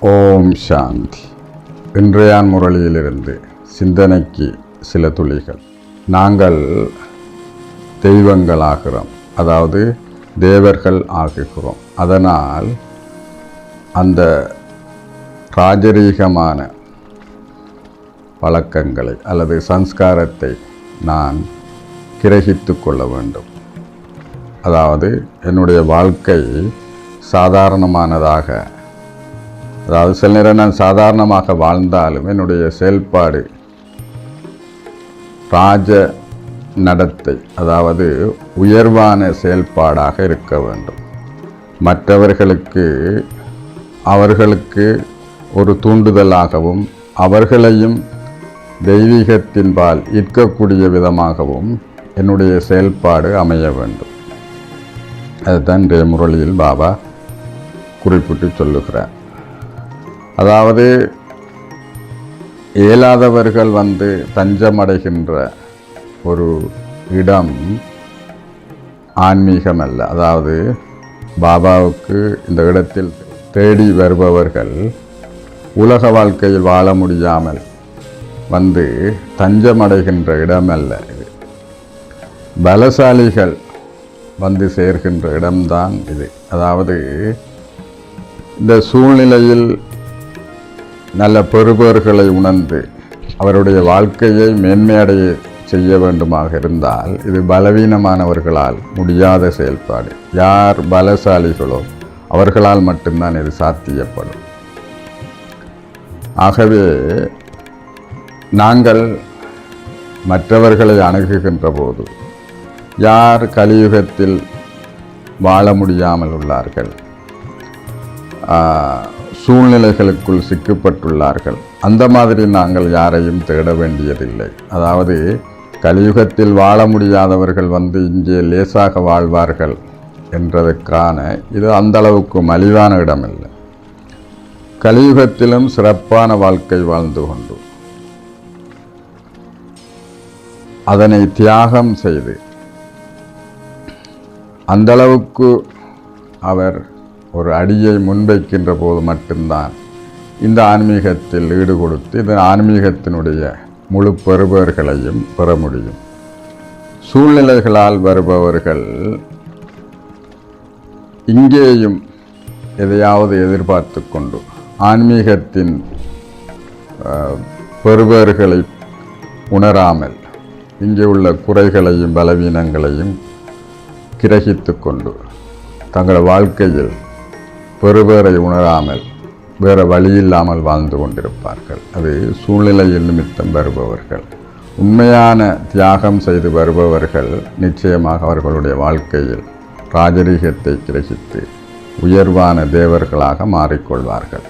ஓம் சாந்தி. இன்றையான் முரளியிலிருந்து சிந்தனைக்கு சில துளிகள். நாங்கள் தெய்வங்களாகிறோம். அதாவது தேவர்கள் ஆகுகிறோம். அதனால் அந்த ராஜரீகமான பழக்கங்களை அல்லது சம்ஸ்காரத்தை நான் கிரகித்து கொள்ள வேண்டும். அதாவது என்னுடைய வாழ்க்கை சாதாரணமானதாக அதாவது சில நேரம் நான் சாதாரணமாக வாழ்ந்தாலும் என்னுடைய செயல்பாடு ராஜ நடத்தை அதாவது உயர்வான செயல்பாடாக இருக்க வேண்டும். மற்றவர்களுக்கு அவர்களுக்கு ஒரு தூண்டுதலாகவும் அவர்களையும் தெய்வீகத்தின்பால் ஈர்க்கக்கூடிய விதமாகவும் என்னுடைய செயல்பாடு அமைய வேண்டும். அதுதான் இன்றைய முரளியில் பாபா குறிப்பிட்டு சொல்லுகிறார். அதாவது இயலாதவர்கள் வந்து தஞ்சமடைகின்ற ஒரு இடம் ஆன்மீகம் அல்ல அதாவது பாபாவுக்கு இந்த இடத்தில் தேடி வருபவர்கள் உலக வாழ்க்கையில் வாழ முடியாமல் வந்து தஞ்சமடைகின்ற இடம் அல்ல இது. பலசாலிகள் வந்து சேர்கின்ற இடம்தான் இது. அதாவது இந்த சூழ்நிலையில் நல்ல பெறுபவர்களை உணர்ந்து அவருடைய வாழ்க்கையை மேன்மையடைய செய்ய வேண்டுமாக இருந்தால் இது பலவீனமானவர்களால் முடியாத செயல்பாடு. யார் பலசாலிகளோ அவர்களால் மட்டும்தான் இது சாத்தியப்படும். ஆகவே நாங்கள் மற்றவர்களை அணுகுகின்ற போது யார் கலியுகத்தில் வாழ முடியாமல் உள்ளார்கள்? சூழ்நிலைகளுக்குள் சிக்கப்பட்டுள்ளார்கள். அந்த மாதிரி நாங்கள் யாரையும் தேட வேண்டியதில்லை. அதாவது கலியுகத்தில் வாழ முடியாதவர்கள் வந்து இங்கே லேசாக வாழ்வார்கள் என்றதற்கான இது அந்தளவுக்கு மலிவான இடமில்லை. கலியுகத்திலும் சிறப்பான வாழ்க்கை வாழ்ந்து கொண்டு அதனை தியாகம் செய்து அந்தளவுக்கு அவர் ஒரு அடியை முன்வைக்கின்ற போது மட்டும்தான் இந்த ஆன்மீகத்தில் ஈடு கொடுத்து இந்த ஆன்மீகத்தினுடைய முழு பெறுபவர்களையும் பெற முடியும். சூழ்நிலைகளால் வருபவர்கள் இங்கேயும் எதையாவது எதிர்பார்த்து கொண்டு ஆன்மீகத்தின் அஹ், உணராமல் இங்கே உள்ள குறைகளையும் பலவீனங்களையும் கிரகித்து கொண்டு தங்கள் வாழ்க்கையில் பெறுபேரை உணராமல் வேறு வழியில்லாமல் வாழ்ந்து கொண்டிருப்பார்கள். அது சூழ்நிலையில் நிமித்தம் வருபவர்கள். உண்மையான தியாகம் செய்து வருபவர்கள் நிச்சயமாக அவர்களுடைய வாழ்க்கையில் ராஜரீகத்தை கிரகித்து உயர்வான தேவர்களாக மாறிக்கொள்வார்கள்.